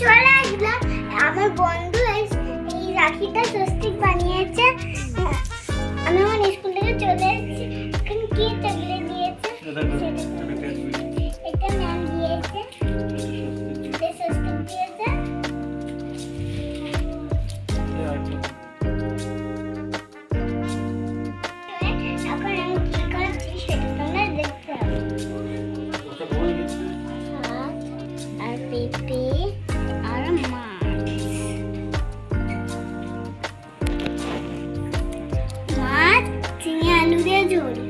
চলে আসলাম আমার বন্ধু এই রাখিটা story.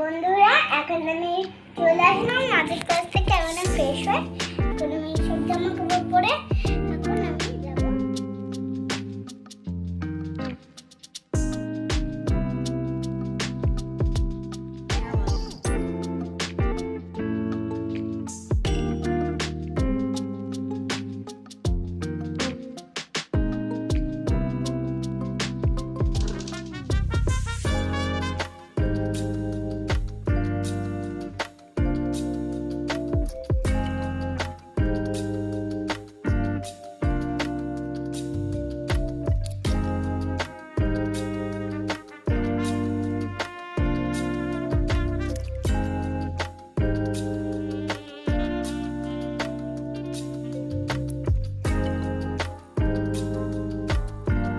বন্ধুরা, এখন আমি চলে আসলাম। মাঝের কাছ থেকে এখন ফ্রেশ হয়। এখন আমি সব জামা কাপড় পরে